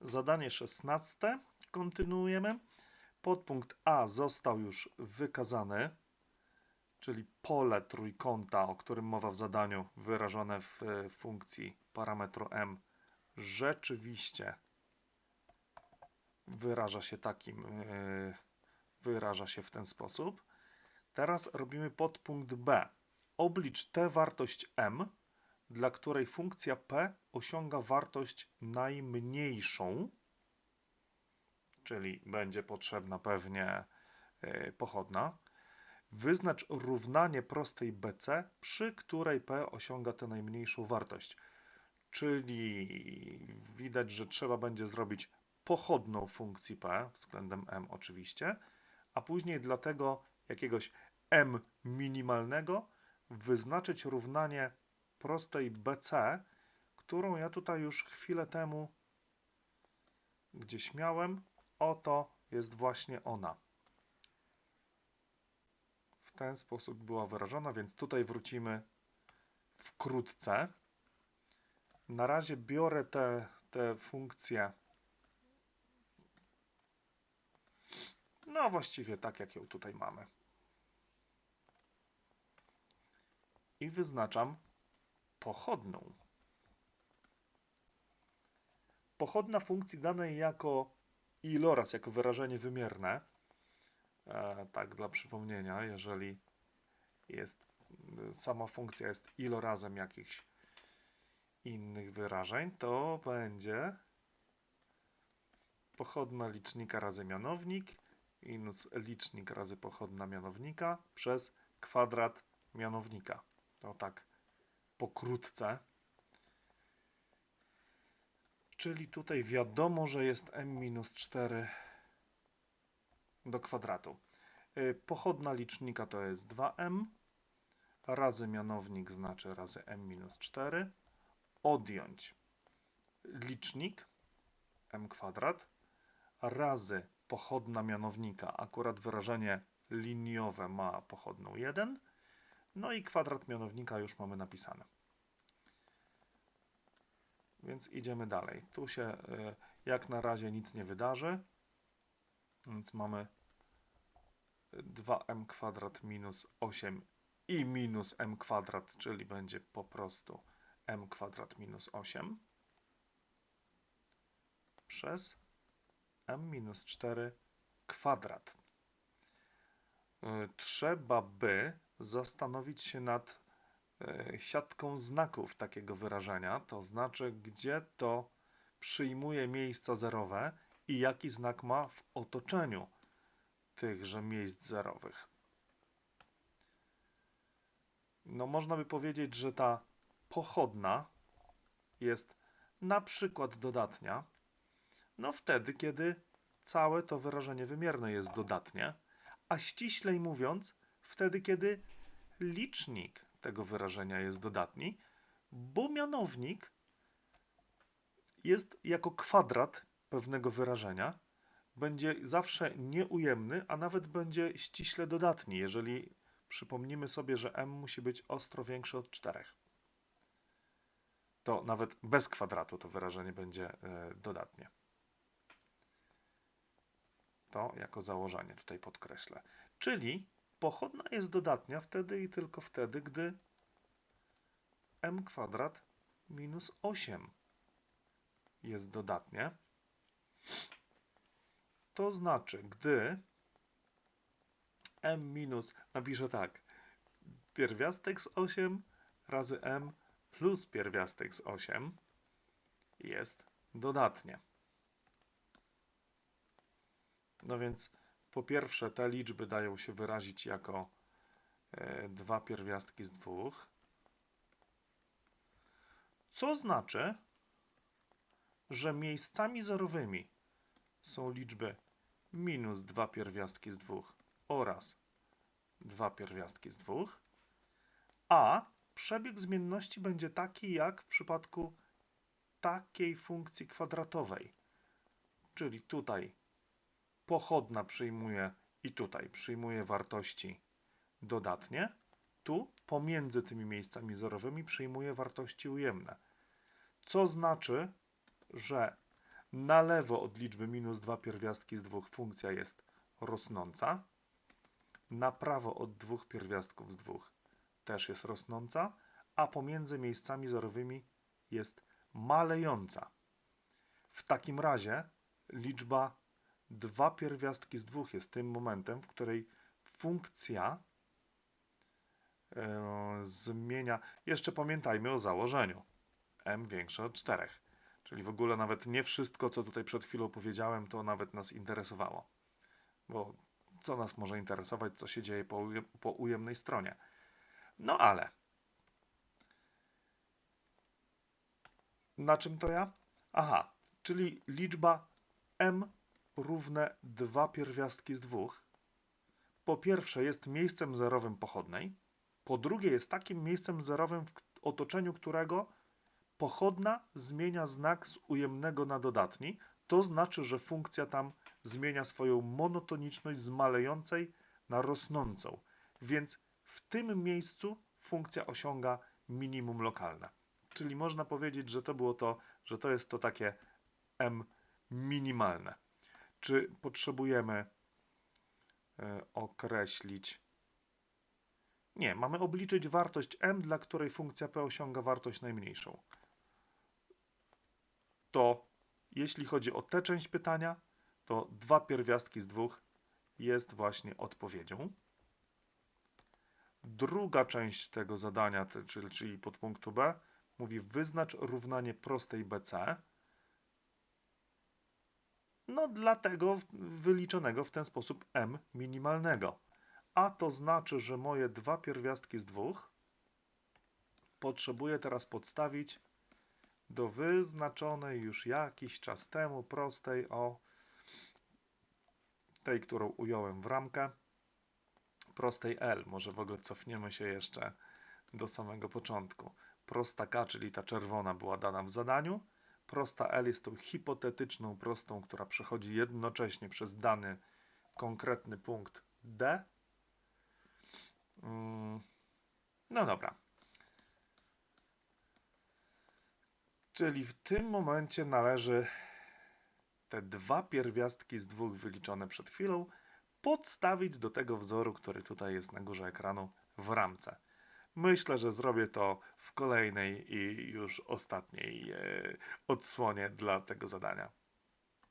Zadanie 16. Kontynuujemy. Podpunkt A został już wykazany, czyli pole trójkąta, o którym mowa w zadaniu, wyrażone w e, funkcji parametru m, rzeczywiście wyraża się takim, e, wyraża się w ten sposób. Teraz robimy podpunkt B. Oblicz tę wartość m, dla której funkcja p osiąga wartość najmniejszą, czyli będzie potrzebna pewnie y, pochodna. Wyznacz równanie prostej BC, przy której p osiąga tę najmniejszą wartość. Czyli widać, że trzeba będzie zrobić pochodną funkcji p względem m oczywiście, a później dla tego jakiegoś m minimalnego wyznaczyć równanie prostej BC, którą ja tutaj już chwilę temu gdzieś miałem. Oto jest właśnie ona. W ten sposób była wyrażona, więc tutaj wrócimy wkrótce. Na razie biorę te, te funkcje. No właściwie tak jak ją tutaj mamy. I wyznaczam pochodną. Pochodna funkcji danej jako iloraz, jako wyrażenie wymierne, e, tak dla przypomnienia, jeżeli jest, sama funkcja jest ilorazem jakichś innych wyrażeń, to będzie pochodna licznika razy mianownik minus licznik razy pochodna mianownika przez kwadrat mianownika. To tak pokrótce. Czyli tutaj wiadomo, że jest m-4 do kwadratu. Y, pochodna licznika to jest 2m, razy mianownik znaczy razy m-4. Odjąć licznik m kwadrat razy pochodna mianownika. Akurat wyrażenie liniowe ma pochodną 1 no i kwadrat mianownika już mamy napisane. Więc idziemy dalej. Tu się y, jak na razie nic nie wydarzy. Więc mamy 2m kwadrat minus 8 i minus m kwadrat, czyli będzie po prostu m kwadrat minus 8 przez m minus 4 kwadrat. Y, trzeba by zastanowić się nad e, siatką znaków takiego wyrażenia, to znaczy gdzie to przyjmuje miejsca zerowe i jaki znak ma w otoczeniu tychże miejsc zerowych. No można by powiedzieć, że ta pochodna jest na przykład dodatnia, no wtedy, kiedy całe to wyrażenie wymierne jest dodatnie, a ściślej mówiąc, wtedy, kiedy licznik tego wyrażenia jest dodatni, bo mianownik jest jako kwadrat pewnego wyrażenia, będzie zawsze nieujemny, a nawet będzie ściśle dodatni, jeżeli przypomnimy sobie, że m musi być ostro większe od 4. To nawet bez kwadratu to wyrażenie będzie y, dodatnie. To jako założenie tutaj podkreślę. Czyli Pochodna jest dodatnia wtedy i tylko wtedy, gdy m kwadrat minus 8 jest dodatnie. To znaczy, gdy m minus, napiszę tak, pierwiastek z 8 razy m plus pierwiastek z 8 jest dodatnie. No więc po pierwsze, te liczby dają się wyrazić jako e, dwa pierwiastki z dwóch, co znaczy, że miejscami zerowymi są liczby minus dwa pierwiastki z dwóch oraz dwa pierwiastki z dwóch, a przebieg zmienności będzie taki jak w przypadku takiej funkcji kwadratowej. Czyli tutaj pochodna przyjmuje i tutaj przyjmuje wartości dodatnie, tu pomiędzy tymi miejscami zerowymi przyjmuje wartości ujemne. Co znaczy, że Na lewo od liczby minus 2 pierwiastki z dwóch funkcja jest rosnąca. Na prawo od dwóch pierwiastków z dwóch też jest rosnąca, a pomiędzy miejscami zerowymi jest malejąca. W takim razie liczba 2 pierwiastki z dwóch jest tym momentem, w której funkcja e, zmienia. Jeszcze pamiętajmy o założeniu m większe od 4. Czyli w ogóle nawet nie wszystko, co tutaj przed chwilą powiedziałem, to nawet nas interesowało. Bo co nas może interesować, co się dzieje po, po ujemnej stronie. No ale. Na czym to ja? Aha, czyli liczba m równe 2 pierwiastki z dwóch. Po pierwsze jest miejscem zerowym pochodnej. Po drugie jest takim miejscem zerowym, w otoczeniu którego pochodna zmienia znak z ujemnego na dodatni. To znaczy, że funkcja tam zmienia swoją monotoniczność z malejącej na rosnącą. Więc w tym miejscu funkcja osiąga minimum lokalne. Czyli można powiedzieć, że to było to, że to jest to takie m minimalne. Czy potrzebujemy y, określić? Nie, mamy obliczyć wartość m, dla której funkcja p osiąga wartość najmniejszą. To jeśli chodzi o tę część pytania, to dwa pierwiastki z dwóch jest właśnie odpowiedzią. Druga część tego zadania, czyli podpunktu B, mówi wyznacz równanie prostej BC. No dlatego wyliczonego w ten sposób m minimalnego. A to znaczy, że moje dwa pierwiastki z dwóch potrzebuję teraz podstawić do wyznaczonej już jakiś czas temu prostej o tej, którą ująłem w ramkę, prostej L. Może w ogóle cofniemy się jeszcze do samego początku. Prosta K, czyli ta czerwona, była dana w zadaniu. Prosta L jest tą hipotetyczną prostą, która przechodzi jednocześnie przez dany konkretny punkt D. Mm, no dobra. Czyli w tym momencie należy te dwa pierwiastki z dwóch wyliczone przed chwilą podstawić do tego wzoru, który tutaj jest na górze ekranu w ramce. Myślę, że zrobię to w kolejnej i już ostatniej e, odsłonie dla tego zadania.